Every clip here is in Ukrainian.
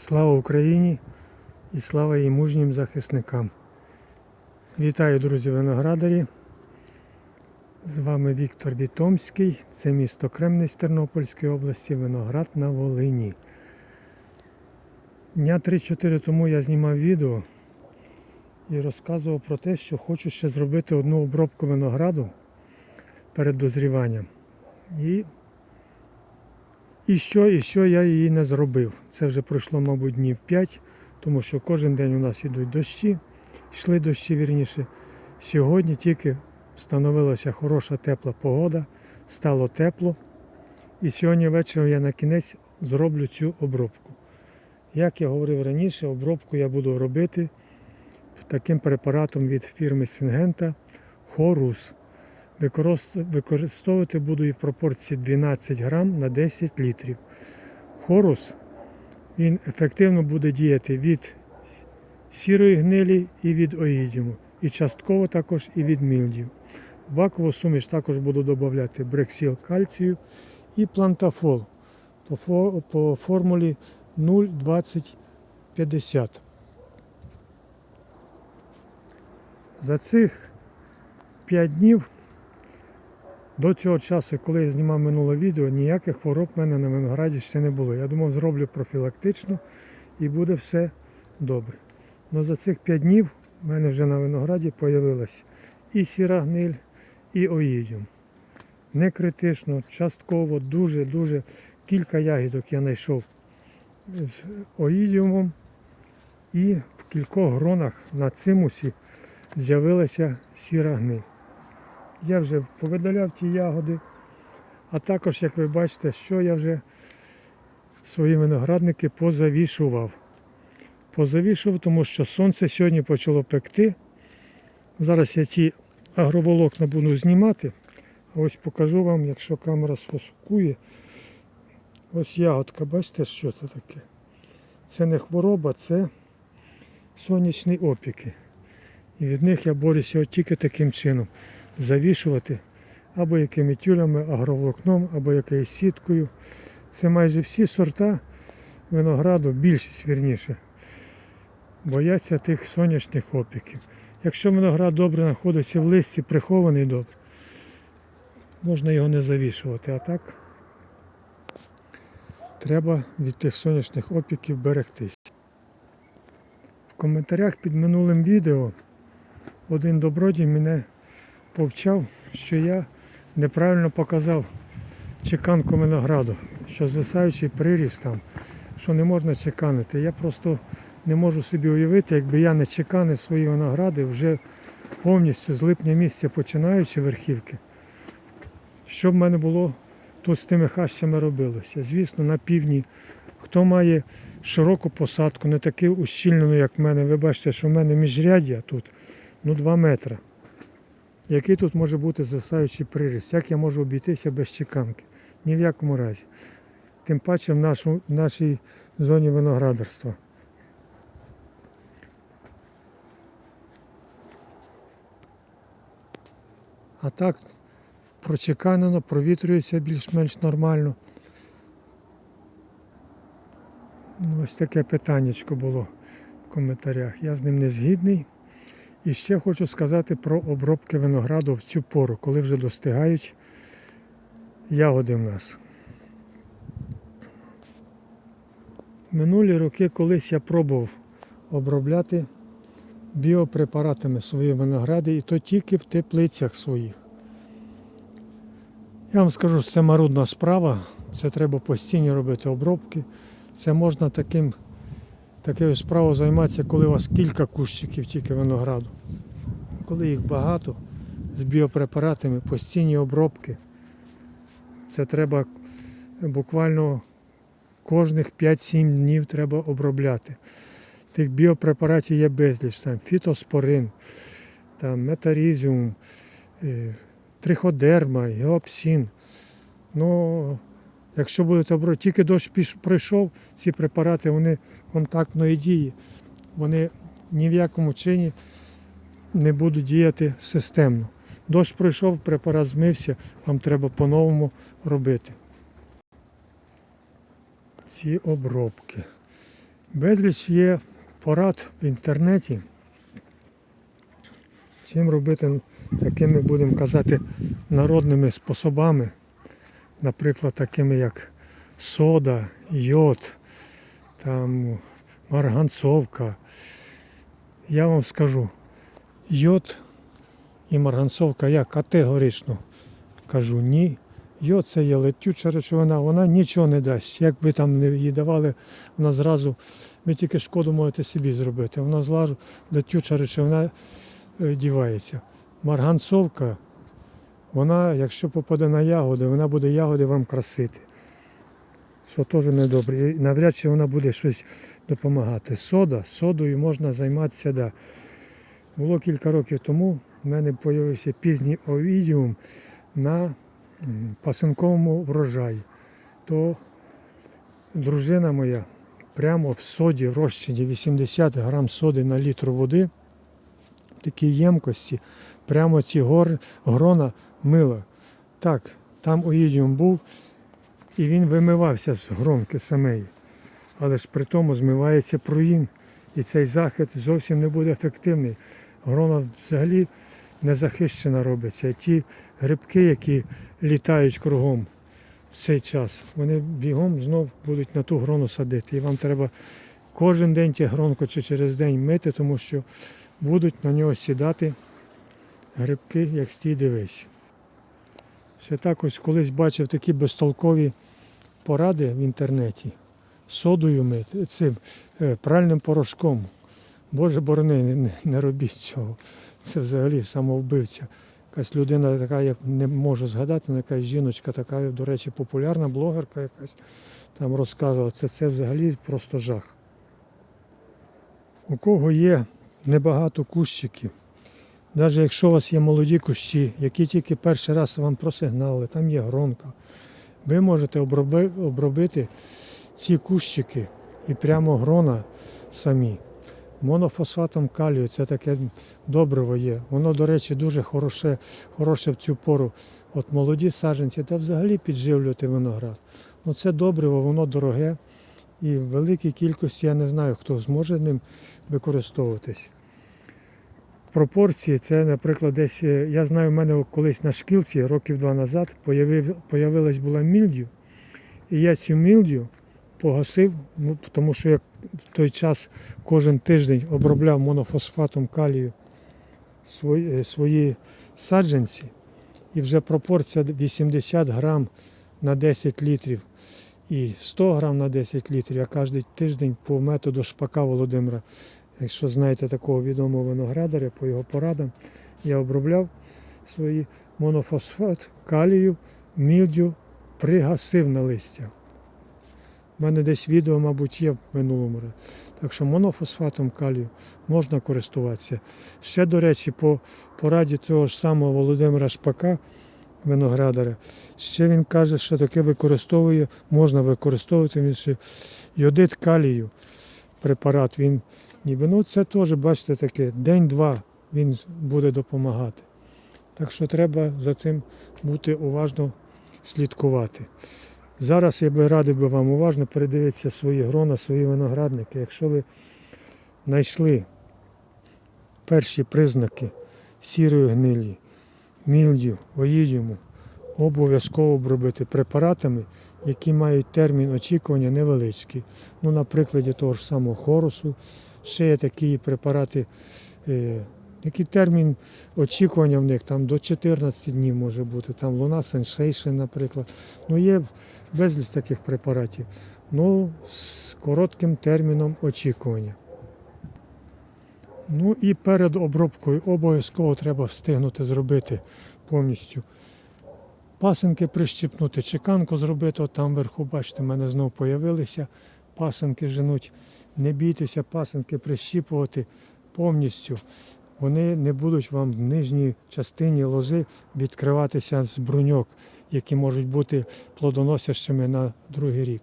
Слава Україні і слава її мужнім захисникам. Вітаю, друзі, виноградарі. З вами Віктор Вітомський. Це місто Кремниць Тернопільської області, виноград на Волині. Дня 3-4 тому я знімав відео і розказував про те, що хочу ще зробити одну обробку винограду перед дозріванням. І і що, і що я її не зробив. Це вже пройшло, мабуть, днів 5, тому що кожен день у нас йдуть дощі, йшли дощі вірніше. Сьогодні тільки встановилася хороша тепла погода, стало тепло. І сьогодні ввечері я на кінець зроблю цю обробку. Як я говорив раніше, обробку я буду робити таким препаратом від фірми Сингента Хорус. Використовувати буду і в пропорції 12 грам на 10 літрів. Хорус він ефективно буде діяти від сірої гнилі і від оїдіуму. І частково також і від мільдів. В бакову суміш також буду додати брексіл кальцію і плантафол по формулі 0,2050. За цих 5 днів до цього часу, коли я знімав минуле відео, ніяких хвороб в мене на винограді ще не було. Я думав, зроблю профілактично і буде все добре. Але за цих 5 днів в мене вже на винограді з'явилась і сіра гниль, і оїдіум. Не критично, частково, дуже-дуже кілька ягідок я знайшов з оїдіумом. І в кількох гронах на цимусі з'явилася сіра гниль. Я вже повидаляв ті ягоди. А також, як ви бачите, що я вже свої виноградники позавішував. Позавішував, тому що сонце сьогодні почало пекти. Зараз я ці агроволокна буду знімати. А ось покажу вам, якщо камера сфокусує. Ось ягодка, бачите, що це таке? Це не хвороба, це сонячні опіки. І від них я борюся тільки таким чином завішувати або якими тюлями, агроволокном, або якоюсь сіткою. Це майже всі сорта винограду, більшість вірніше, бояться тих сонячних опіків. Якщо виноград добре знаходиться в листі, прихований добре, можна його не завішувати, а так треба від тих сонячних опіків берегтись. В коментарях під минулим відео один добродій мене повчав, що я неправильно показав чеканку винограду, що звисаючий приріс там, що не можна чеканити. Я просто не можу собі уявити, якби я не чеканив свої виногради вже повністю з липня місяця починаючи верхівки. Що в мене було тут з тими хащами робилося? Звісно, на півдні. Хто має широку посадку, не таку ущільнену, як в мене, ви бачите, що в мене міжряддя тут ну 2 метри. Який тут може бути засаючий приріст? Як я можу обійтися без чеканки? Ні в якому разі. Тим паче в, нашу, в нашій зоні виноградарства. А так прочеканено, провітрюється більш-менш нормально. Ну, Ось таке питаннячко було в коментарях. Я з ним не згідний. І ще хочу сказати про обробки винограду в цю пору, коли вже достигають ягоди в нас. Минулі роки колись я пробував обробляти біопрепаратами свої виногради, і то тільки в теплицях своїх. Я вам скажу, що це марудна справа, це треба постійно робити обробки. Це можна таким такою справою займатися, коли у вас кілька кущиків тільки винограду. Коли їх багато з біопрепаратами, постійні обробки. Це треба буквально кожних 5-7 днів треба обробляти. Тих біопрепаратів є безліч, там фітоспорин, там метарізіум, е, триходерма, геопсин. Ну, Якщо будете обробляти, тільки дощ пройшов, ці препарати вони контактної дії, вони ні в якому чині не будуть діяти системно. Дощ пройшов, препарат змився, вам треба по-новому робити. Ці обробки. Безліч є порад в інтернеті. Чим робити такими, будемо казати, народними способами, наприклад, такими як сода, йод, там марганцовка. Я вам скажу, йод і марганцовка я категорично кажу ні. Йод це є летюча речовина, вона нічого не дасть. Як ви там не її давали, вона зразу, ви тільки шкоду можете собі зробити. Вона зразу летюча речовина е, дівається. Марганцовка, вона, якщо попаде на ягоди, вона буде ягоди вам красити. Що теж недобре. І навряд чи вона буде щось допомагати. Сода, содою можна займатися. Да. Було кілька років тому в мене з'явився пізній овідіум на пасинковому врожаї. То дружина моя прямо в соді в розчині 80 грам соди на літр води в такій ємкості, прямо ці гор, грона мила. Так, там оїдіум був, і він вимивався з гронки самої. Але ж при тому змивається пруїн, і цей захід зовсім не буде ефективний. Грона взагалі не захищена робиться. Ті грибки, які літають кругом в цей час, вони бігом знов будуть на ту грону садити. І вам треба кожен день ті гронку чи через день мити, тому що будуть на нього сідати грибки, як стій дивись. Ще так ось колись бачив такі безтолкові поради в інтернеті. Содою мити, цим е, пральним порошком. Боже борони, не, не, робіть цього. Це взагалі самовбивця. Якась людина така, як не можу згадати, ну, якась жіночка така, до речі, популярна блогерка якась там розказувала. Це, це взагалі просто жах. У кого є небагато кущиків, навіть якщо у вас є молоді кущі, які тільки перший раз вам просигнали, там є гронка, ви можете обробити ці кущики і прямо грона самі. Монофосфатом калію це таке добриво є. Воно, до речі, дуже хороше, хороше в цю пору. От молоді саджанці та взагалі підживлювати виноград. Ну це добриво, воно дороге і в великій кількості я не знаю, хто зможе ним використовуватись. Пропорції це, наприклад, десь, е, я знаю, в мене колись на шкілці років два назад появив, появилась була мільдю, і я цю мільдю погасив, ну, тому що я в той час кожен тиждень обробляв монофосфатом калію свої, е, свої саджанці, і вже пропорція 80 грам на 10 літрів і 100 грам на 10 літрів. Я кожен тиждень по методу шпака Володимира, якщо знаєте такого відомого виноградаря, по його порадам, я обробляв свої монофосфат, калію, мільдю, пригасив на листя. У мене десь відео, мабуть, є в минулому. Так що монофосфатом калію можна користуватися. Ще, до речі, по пораді того ж самого Володимира Шпака, виноградаря, ще він каже, що таке використовує, можна використовувати він ще йодит калію препарат. Він ніби ну це теж, бачите, таке день-два він буде допомагати. Так що треба за цим бути уважно слідкувати. Зараз я би радив би вам уважно передивитися свої грона, свої виноградники. Якщо ви знайшли перші признаки сірої гнилі, мільдю, оїдіуму, обов'язково обробити препаратами, які мають термін очікування невеличкий. Ну, на прикладі того ж самого хорусу, ще є такі препарати, е, який термін очікування в них там до 14 днів може бути. Там Луна Sensation, наприклад. Ну, є безліч таких препаратів. Ну, з коротким терміном очікування. Ну і перед обробкою обов'язково треба встигнути зробити повністю. Пасинки прищипнути, чеканку зробити, от там вверху, бачите, в мене знову появилися. Пасинки женуть. Не бійтеся пасинки прищіпувати повністю. Вони не будуть вам в нижній частині лози відкриватися з бруньок, які можуть бути плодоносящими на другий рік.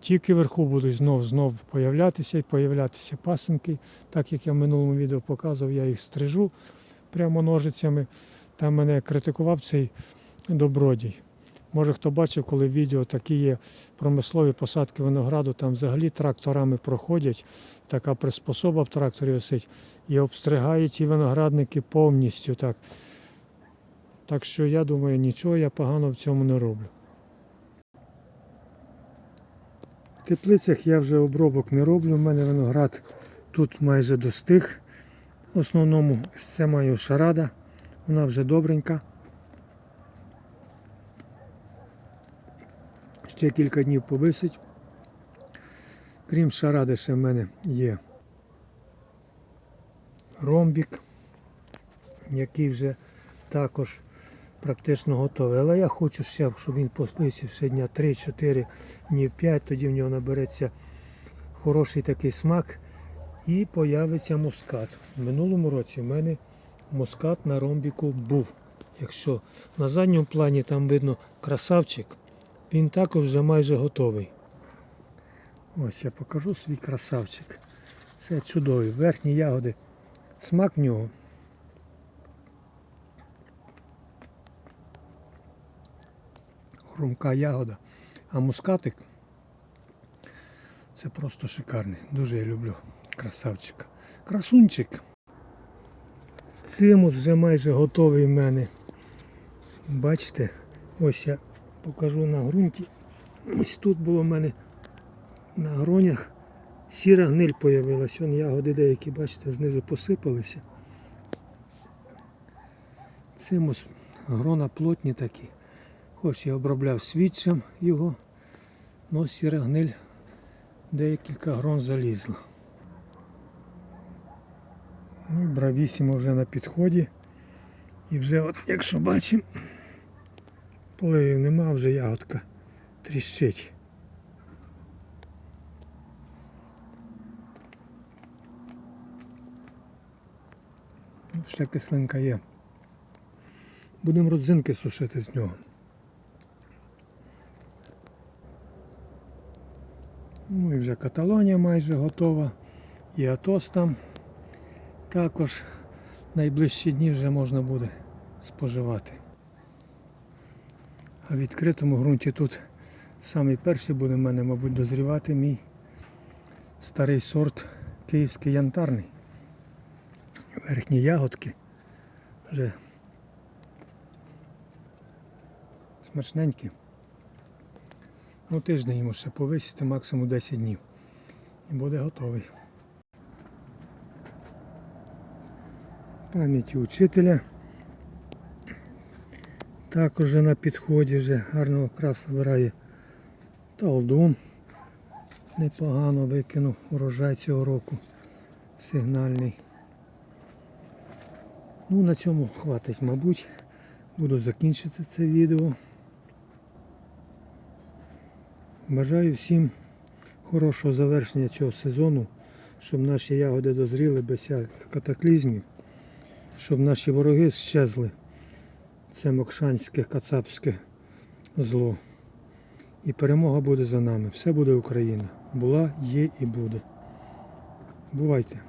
Тільки вверху будуть знов знов появлятися і появлятися пасинки. Так як я в минулому відео показував, я їх стрижу прямо ножицями. Там мене критикував цей добродій. Може хто бачив, коли відео такі є промислові посадки винограду, там взагалі тракторами проходять, така приспособа в тракторі висить, і обстригають ті виноградники повністю так. Так що я думаю, нічого я погано в цьому не роблю. В теплицях я вже обробок не роблю. У мене виноград тут майже достиг. В основному це маю шарада, вона вже добренька. Ще кілька днів повисить. Крім шаради, ще в мене є ромбік, який вже також практично готовий. Але я хочу ще, щоб він поспився ще дня 3-4, днів 5, тоді в нього набереться хороший такий смак і появиться мускат. В минулому році в мене мускат на ромбіку був. Якщо на задньому плані там видно красавчик, він також вже майже готовий. Ось я покажу свій красавчик. Це чудовий. Верхні ягоди. Смак в нього. Хрумка ягода. А мускатик це просто шикарний. Дуже я люблю красавчика. Красунчик. Цимус вже майже готовий в мене. Бачите, ось я покажу на ґрунті. Ось тут було в мене на гронях сіра гниль появилась. Вон ягоди деякі, бачите, знизу посипалися. Цимус грона плотні такі. Хоч я обробляв свідчим його, але сіра гниль декілька грон залізла. Ну бравісімо вже на підході. І вже от, якщо бачимо, поливів нема, вже ягодка тріщить. Ну, Ще кислинка є. Будемо родзинки сушити з нього. Ну і вже Каталонія майже готова. І Атос там також найближчі дні вже можна буде споживати. А в відкритому ґрунті тут самий перший буде в мене, мабуть, дозрівати мій старий сорт київський янтарний. Верхні ягодки вже смачненькі. Ну, тиждень йому ще повисити, максимум 10 днів. І буде готовий. Пам'яті учителя. Також вже на підході вже гарно якраз збирає талдум. Непогано викинув урожай цього року. Сигнальний. Ну на цьому хватить, мабуть. Буду закінчити це відео. Бажаю всім хорошого завершення цього сезону, щоб наші ягоди дозріли без всяких катаклізмів, щоб наші вороги щезли. Це мокшанське, кацапське зло. І перемога буде за нами. Все буде Україна. Була, є і буде. Бувайте!